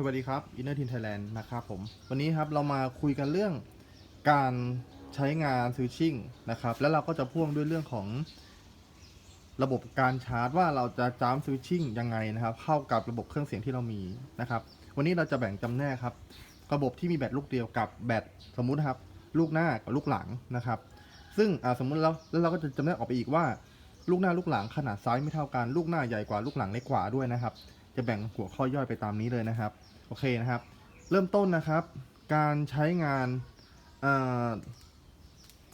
สวัสดีครับ Inner Team Thailand นะครับผม วันนี้ครับเรามาคุยกันเรื่องการใช้งาน switching นะครับ แล้วเราก็จะพ่วงด้วยเรื่องของระบบการชาร์จว่าเราจะจ้ำ switching ยังไงนะครับ เข้ากับระบบเครื่องเสียงที่เรามีนะครับ วันนี้เราจะแบ่งจำแนกครับ ระบบที่มีแบตลูกเดียวกับแบตสมมุตินะครับ ลูกหน้ากับลูกหลังนะครับ ซึ่งสมมุติแล้วแล้วเราก็จะจำแนกออกไปอีกว่า ลูกหน้าลูกหลังขนาดไซส์ไม่เท่ากัน ลูกหน้าใหญ่กว่าลูกหลังเล็กกว่าด้วยนะครับ จะแบ่งหัวข้อย่อยไปตามนี้เลยนะครับ โอเคนะครับ เริ่มต้นนะครับ การใช้งาน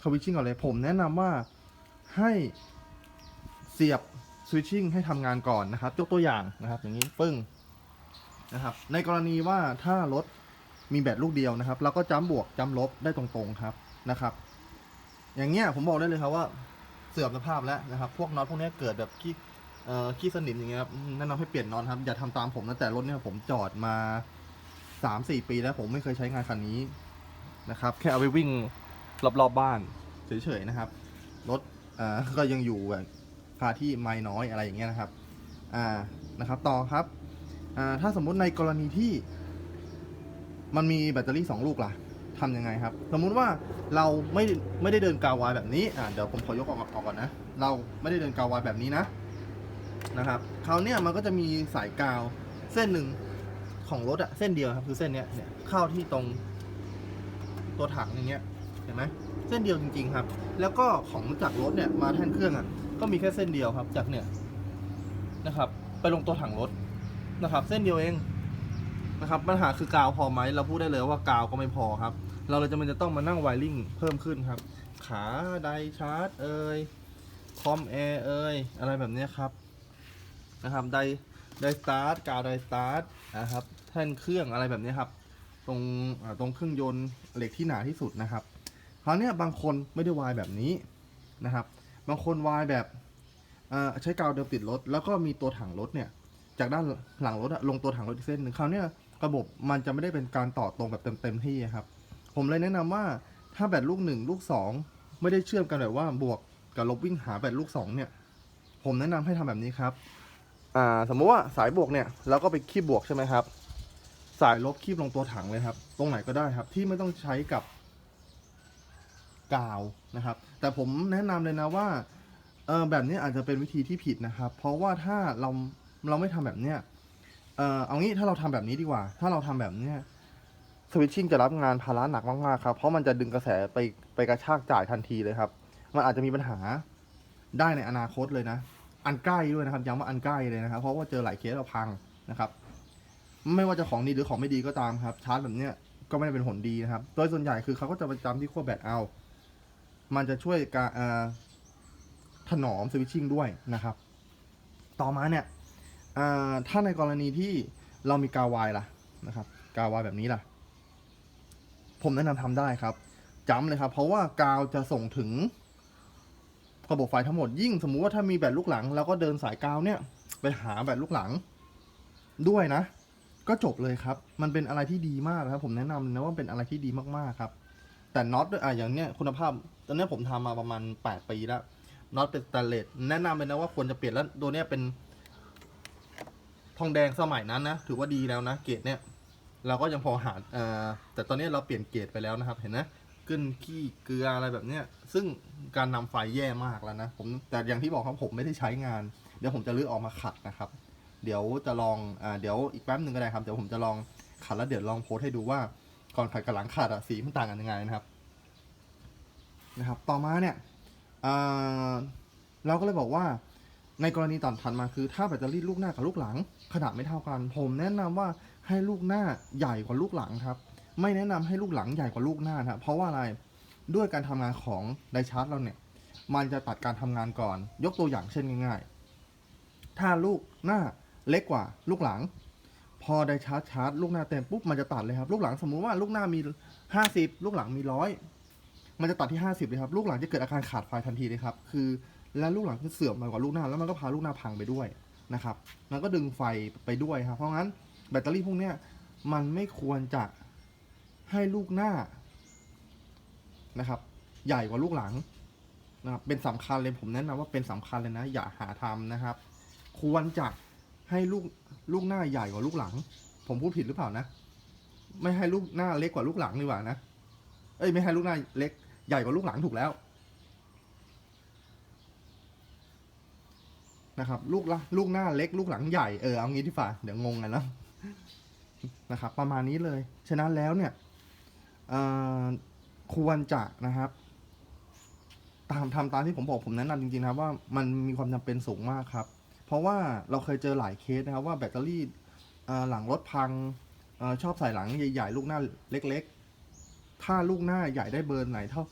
สวิตชิ่งก่อนเลยผมแนะนำว่าให้เสียบสวิตชิ่งให้ทำงานก่อนนะครับ ยกตัวอย่างนะครับ อย่างนี้ปึ้งนะครับ ในกรณีว่าถ้ารถมีแบตลูกเดียวนะครับ เราก็จ้ำบวกจ้ำลบได้ตรงๆครับนะครับ อย่างเงี้ยผมบอกได้เลยครับว่าเสื่อมสภาพแล้วนะครับ พวกน็อตพวกนี้เกิดแบบขี้ เอ่อขี้สนิมอย่างเงี้ยครับอืมแนะนำให้เปลี่ยนน็อตครับ อย่าทำตามผมนะแต่รถเนี่ยผมจอดมาสามสี่ปีแล้วผมไม่เคยใช้งานคันนี้นะครับ แค่เอาไปวิ่งรอบๆบบ้านเฉยๆนะครับ รถอ่าก็ยังอยู่แบบคาที่ไม่น้อยอะไรอย่างเงี้ยนะครับอ่านะครับ ต่อครับอ่าถ้าสมมุติในกรณีที่ มันมีแบตเตอรี่สองลูกล่ะทำยังไงครับ สมมุติว่าเราไม่ไม่ได้เดินกาววายแบบนี้อ่าเดี๋ยวผมขอยกออกออกก่อนนะ เราไม่ได้เดินกาววายแบบนี้นะ นะครับคราวเนี้ยมันก็จะมีสายกาวเส้นหนึ่งของรถอะเส้นเดียวครับคือเส้นเนี้ยเนี่ยเข้าที่ตรงตัวถังอย่างเงี้ยเห็นไหมเส้นเดียวจริง ๆ ครับ แล้วก็ของจากรถเนี่ยมาแท่นเครื่องอะก็มีแค่เส้นเดียวครับ จากเนี่ยนะครับ ไปลงตัวถังรถนะครับ เส้นเดียวเองนะครับปัญหาคือกาวพอไหมเราพูดได้เลยว่ากาวก็ไม่พอครับ เราเลยจะมันจะต้องมานั่งไวริ่งเพิ่มขึ้นครับ ขาไดชาร์จเอ่ยคอมแอร์เอ่ยอะไรแบบนี้ครับ นะครับไดไดสตาร์ทกาวไดสตาร์ทนะครับแท่นเครื่องอะไรแบบนี้ครับ ตรงตรงเครื่องยนต์เหล็กที่หนาที่สุดนะครับคราวนี้บางคนไม่ได้วายแบบนี้นะครับ บางคนวายแบบใช้กาวเดิมติดรถ แล้วก็มีตัวถังรถเนี่ยจากด้านหลังรถลงตัวถังรถอีกเส้นหนึ่งคราวนี้ระบบมันจะไม่ได้เป็นการต่อตรงแบบเต็มๆที่ครับ ผมเลยแนะนำว่าถ้าแบตลูกหนึ่งลูกสองไม่ได้เชื่อมกันแบบว่าบวกกับลบวิ่งหาแบตลูกสองเนี่ย ผมแนะนำให้ทำแบบนี้ครับ อ่าสมมติว่าสายบวกเนี่ยเราก็ไปคีบบวกใช่ไหมครับ สายลบคีบลงตัวถังเลยครับ ตรงไหนก็ได้ครับ ที่ไม่ต้องใช้กับกาวนะครับ แต่ผมแนะนำเลยนะว่าเออแบบนี้อาจจะเป็นวิธีที่ผิดนะครับ เพราะว่าถ้าเราเราไม่ทำแบบเนี้ยเออเอางี้ถ้าเราทำแบบนี้ดีกว่า ถ้าเราทำแบบเนี้ยสวิตชิ่งจะรับงานภาระหนักมากๆครับ เพราะมันจะดึงกระแสไปไปกระชากจ่ายทันทีเลยครับ มันอาจจะมีปัญหาได้ในอนาคตเลยนะ อันใกล้ด้วยนะครับย้ำว่าอันใกล้เลยนะครับ เพราะว่าเจอหลายเคสเราพังนะครับ ไม่ว่าจะของดีหรือของไม่ดีก็ตามครับชาร์จแบบเนี้ยก็ไม่ได้เป็นผลดีนะครับ โดยส่วนใหญ่คือเขาก็จะประจำที่ขั้วแบตเอา มันจะช่วยการถนอมสวิตชิ่งด้วยนะครับ ต่อมาเนี่ยถ้าในกรณีที่เรามีกาวายล่ะนะครับ กาวายแบบนี้ล่ะ ผมแนะนำทำได้ครับจำเลยครับ เพราะว่ากาวจะส่งถึง ระบบไฟทั้งหมดยิ่งสมมุติว่าถ้ามีแบตลูกหลัง แล้วก็เดินสายกาวเนี่ย ไปหาแบตลูกหลัง ด้วยนะ ก็จบเลยครับ มันเป็นอะไรที่ดีมากครับ ผมแนะนำนะว่าเป็นอะไรที่ดีมากๆครับ แต่น็อตด้วยอะอย่างเนี้ยคุณภาพตอนนี้ผมทำมาประมาณ 8 ปีแล้วน็อตเป็นสแตนเลสแนะนำเลยนะว่าควรจะเปลี่ยนแล้วตัวเนี้ยเป็น ทองแดงสมัยนั้นนะถือว่าดีแล้วนะเกรดเนี้ยเราก็ยังพอหาเอ่อแต่ตอนนี้เราเปลี่ยนเกรดไปแล้วนะครับ เห็นไห มขึ้นขี้เกลืออะไรแบบเนี้ย ซึ่งการนำไฟแย่มากแล้วนะผมแต่อย่างที่บอกครับผมไม่ได้ใช้งาน เดี๋ยวผมจะรื้อออกมาขัดนะครับ เดี๋ยวจะลองอ่าเดี๋ยวอีกแป๊บหนึ่งก็ได้ครับเดี๋ยวผมจะลองขัดแล้วเดี๋ยวลองโพสให้ดูว่าก่อนขัดกับหลังขัดอะสีมันต่างกันยังไงนะครับนะครับ ต่อมาเนี่ยเราก็เลยบอกว่าในกรณีต่อถัดมาคือ ถ้าแบตเตอรี่ลูกหน้ากับลูกหลัง ขนาดไม่เท่ากัน ผมแนะนำว่าให้ลูกหน้าใหญ่กว่าลูกหลังครับ ไม่แนะนำให้ลูกหลังใหญ่กว่าลูกหน้านะครับเพราะว่าอะไรด้วยการทำงานของไดชาร์จเราเนี่ย มันจะตัดการทำงานก่อน ยกตัวอย่างเช่นง่าย ๆ ถ้าลูกหน้าเล็กกว่าลูกหลัง พอไดชาร์จชาร์จลูกหน้าเต็มปุ๊บมันจะตัดเลยครับ ลูกหลังสมมุติว่าลูกหน้ามี 50 ลูกหลังมีร้อยมันจะตัดที่ 50เลยครับ ลูกหลังจะเกิดอาการขาดไฟทันทีเลยครับ คือและลูกหลังคือเสื่อมมากกว่าลูกหน้า แล้วมันก็พาลูกหน้าพังไปด้วยนะครับมันก็ดึงไฟไปด้วยครับ เพราะงั้นแบตเตอรี่พวกเนี้ยมันไม่ควรจะ ให้ลูกหน้านะครับ ใหญ่กว่าลูกหลังนะครับเป็นสำคัญเลยผมแนะนำว่าเป็นสำคัญเลยนะ อย่าหาทำนะครับ ควรจะให้ลูกลูกหน้าใหญ่กว่าลูกหลัง ผมพูดผิดหรือเปล่านะ ไม่ให้ลูกหน้าเล็กกว่าลูกหลังดีกว่านะเอ้ยไม่ให้ลูกหน้าเล็กใหญ่กว่าลูกหลังถูกแล้วนะครับลูกละลูกหน้าเล็กลูกหลังใหญ่เออเอางี้ที่ฝ่าเดี๋ยวงงกันนะนะครับ ประมาณนี้เลย ฉะนั้นแล้วเนี่ย ควรจะนะครับ ตามทำตามที่ผมบอกผมแนะนำจริงๆนะครับว่ามันมีความจำเป็นสูงมากครับ เพราะว่าเราเคยเจอหลายเคสนะครับว่าแบตเตอรี่หลังรถพังอชอบใส่หลังใหญ่ๆ ลูกหน้าเล็กๆ ถ้าลูกหน้าใหญ่ได้เบอร์ไหนเท่า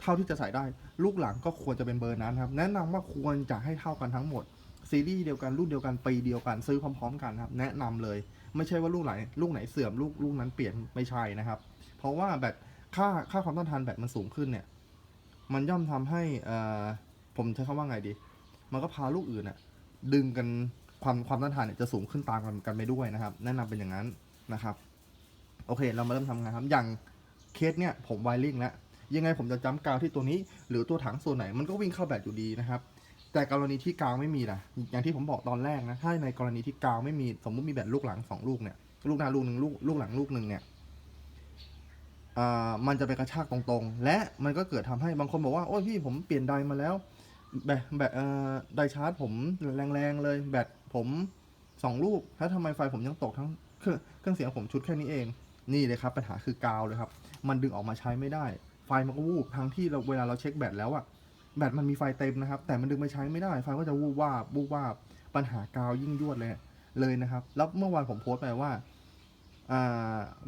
เท่าที่จะใส่ได้ ลูกหลังก็ควรจะเป็นเบอร์นั้นครับ แนะนำว่าควรจะให้เท่ากันทั้งหมด ซีรีส์เดียวกันรุ่นเดียวกันปีเดียวกันซื้อพร้อม ๆ กันครับ แนะนำเลย ไม่ใช่ว่าลูกไหนลูกไหนเสื่อมลูกลูกนั้นเปลี่ยนไม่ใช่นะครับ ราะว่าแบตค่าค่าความต้านทานแบตมันสูงขึ้นเนี่ย มันย่อมทำให้ผมใช้คำว่าไงดี มันก็พาลูกอื่นอะดึงกันความความต้านทานเนี่ยจะสูงขึ้นตามกันกันไปด้วยนะครับ แนะนำเป็นอย่างนั้นนะครับ โอเค เรามาเริ่มทำงานครับ อย่างเคสเนี่ยผมไวริงแล้วยังไงผมจะจ้ำกาวที่ตัวนี้ หรือตัวถังส่วนไหนมันก็วิ่งเข้าแบตอยู่ดีนะครับ แต่กรณีที่กาวไม่มีนะอย่างที่ผมบอกตอนแรกนะถ้าในกรณีที่กาวไม่มีสมมุติมีแบตลูกหลังสองลูกเนี่ยลูกหน้าลูกหนึ่งลูกลูกหลังลูกหนึ่งเนี่ย มันจะไปกระชากตรงๆ และมันก็เกิดทำให้บางคนบอกว่า โอ้ยพี่ผมเปลี่ยนไดมาแล้ว แบตแบตไดชาร์จผมแรงๆเลย แบตผมสองลูกแล้วทำไมไฟผมยังตกทั้งเครื่องเครื่องเสียงผมชุดแค่นี้เอง นี่เลยครับปัญหาคือกาวเลยครับ มันดึงออกมาใช้ไม่ได้ ไฟมันก็วูบทั้งที่เราเวลาเราเช็คแบตแล้วอะแบตมันมีไฟเต็มนะครับ แต่มันดึงไปใช้ไม่ได้ ไฟก็จะวูบวาบวูบวาบปัญหากาวยิ่งยวดเลยเลยนะครับ แล้วเมื่อวานผมโพสต์ไปว่า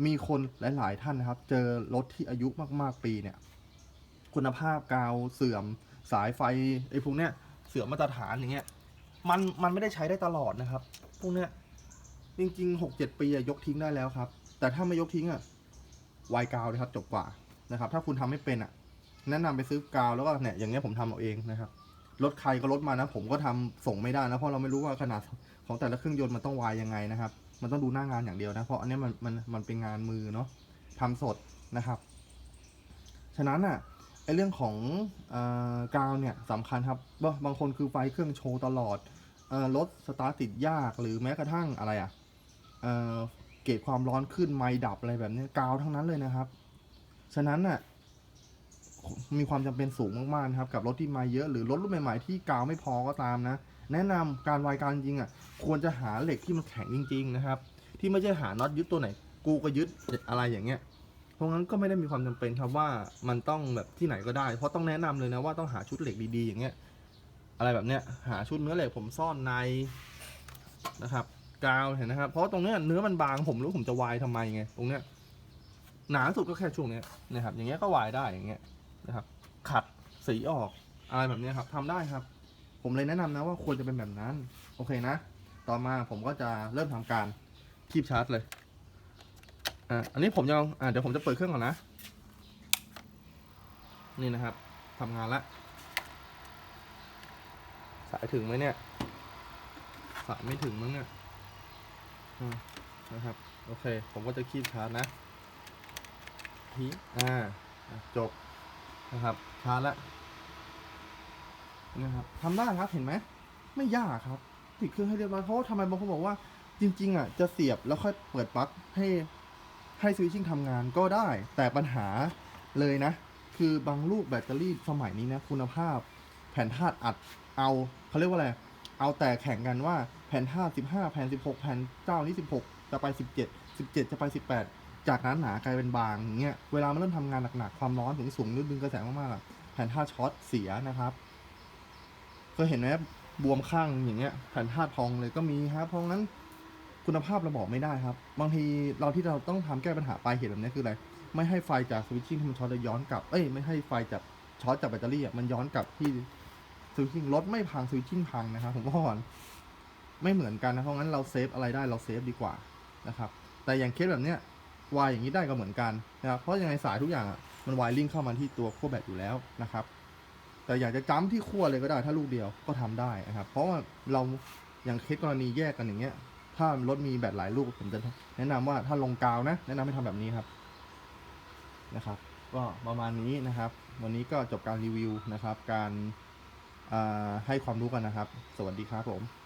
มีคนหลาย ๆ ท่านนะครับ เจอรถที่อายุมาก ๆ ปีเนี่ย คุณภาพกาวเสื่อมสายไฟไอ้พวกเนี้ยเสื่อมมาตรฐานอย่างเงี้ยมันมันไม่ได้ใช้ได้ตลอดนะครับ พวกเนี้ยจริงๆหกเจ็ดปีอะยกทิ้งได้แล้วครับ แต่ถ้าไม่ยกทิ้งอะไวกาวเลยครับจบกว่านะครับ ถ้าคุณทำไม่เป็นอะแนะนำไปซื้อกาวแล้วก็เนี่ยอย่างเงี้ยผมทำเอาเองนะครับรถใครก็รถมานะ ผมก็ทำส่งไม่ได้นะเพราะเราไม่รู้ว่าขนาดของแต่ละเครื่องยนต์มันต้องวายยังไงนะครับ มันต้องดูหน้างานอย่างเดียวนะ เพราะอันนี้มันมันมันเป็นงานมือเนาะทำสดนะครับ ฉะนั้นอะไอเรื่องของออกาวเนี่ยสำคัญครับบางบางคนคือไฟเครื่องโชว์ตลอดออรถสตาร์ทติดยากหรือแม้กระทั่งอะไรอะเเกจความร้อนขึ้นไมค์ดับอะไรแบบนี้กาวทั้งนั้นเลยนะครับ ฉะนั้นน่ะมีความจำเป็นสูงมากๆนะครับ กับรถที่มาเยอะหรือรถรุ่นใหม่ๆที่กาวไม่พอก็ตามนะ แนะนำการวายการจริงอะ ควรจะหาเหล็กที่มันแข็งจริง ๆ นะครับ ที่ไม่ใช่หาน็อตยึดตัวไหน กูก็ยึดอะไรอย่างเงี้ยเพราะงั้นก็ไม่ได้มีความจำเป็นครับว่ามันต้องแบบที่ไหนก็ได้ เพราะต้องแนะนำเลยนะว่าต้องหาชุดเหล็กดีๆอย่างเงี้ย อะไรแบบเนี้ยหาชุดเนื้อเหล็กผมซ่อนในนะครับกาวเห็นนะครับ เพราะตรงเนี้ยเนื้อมันบางผมรู้ผมจะวายทำไมไงตรงเนี้ยหนาสุดก็แค่ช่วงเนี้ยนะครับ อย่างเงี้ยก็วายได้อย่างเงี้ยนะครับ ขัดสีออกอะไรแบบเนี้ยครับทำได้ครับ ผมเลยแนะนำนะว่าควรจะเป็นแบบนั้น โอเคนะ ต่อมาผมก็จะเริ่มทำการคีบชาร์จเลย อะอันนี้ผมยังอะเดี๋ยวผมจะเปิดเครื่องก่อนนะ นี่นะครับทำงานละ สายถึงไหมเนี่ย สายไม่ถึงมั้งเนี่ยอะนะครับ โอเค ผมก็จะคีบชาร์จนะทีอ่าจบนะครับ ชาร์จละ นะครับทำได้ครับเห็นไหมไม่ยากครับ ติดเครื่องให้เรียบร้อยเพราะว่าทำไมบางคนบอกว่าจริง ๆอะจะเสียบแล้วค่อยเปิดปลั๊กให้ให้สวิตชิ่งทำงานก็ได้ แต่ปัญหาเลยนะ คือบางลูกแบตเตอรี่สมัยนี้นะคุณภาพ แผ่นธาตุอัดเอาเขาเรียกว่าอะไรเอาแต่แข่งกันว่าแผ่นธาตุ15 แผ่น 16 แผ่นเจ้านี้16 จะไป 17 17 จะไป 18 จากนั้นหนากลายเป็นบางอย่างเงี้ยเวลามันเริ่มทำงานหนักๆความร้อนถึงสูงนึกดึงกระแสมากๆแผ่นธาตุช็อตเสียนะครับ เคยเห็นไหมบวมข้างอย่างเงี้ยแผ่นธาตุพองเลยก็มีครับเพราะงั้นคุณภาพเราบอกไม่ได้ครับ บางทีเราที่เราต้องทำแก้ปัญหาปลายเหตุแบบนี้คืออะไร ไม่ให้ไฟจากสวิตชิ่งที่มันช็อตแล้วย้อนกลับ เอ้ยไม่ให้ไฟจากช็อตจากแบตเตอรี่มันย้อนกลับที่สวิตชิ่งรถไม่พังสวิตชิ่งพังนะครับผมบอกก่อนไม่เหมือนกันนะเพราะงั้นเราเซฟอะไรได้เราเซฟดีกว่านะครับ แต่อย่างเคสแบบเนี้ยวายอย่างนี้ได้ก็เหมือนกันนะครับเพราะยังไงสายทุกอย่างมันวายลิงเข้ามาที่ตัวขั้วแบตอยู่แล้วนะครับ แต่อยากจะจ้ำที่ขั้วเลยก็ได้ ถ้าลูกเดียวก็ทำได้นะครับ เพราะว่าเราอย่างเคสกรณีแยกกันอย่างเงี้ย ถ้ารถมีแบตหลายลูกผมจะแนะนำว่าถ้าลงกาวนะ แนะนำให้ทำแบบนี้ครับนะครับ ก็ประมาณนี้นะครับ วันนี้ก็จบการรีวิวนะครับ การให้ความรู้กันนะครับ สวัสดีครับผม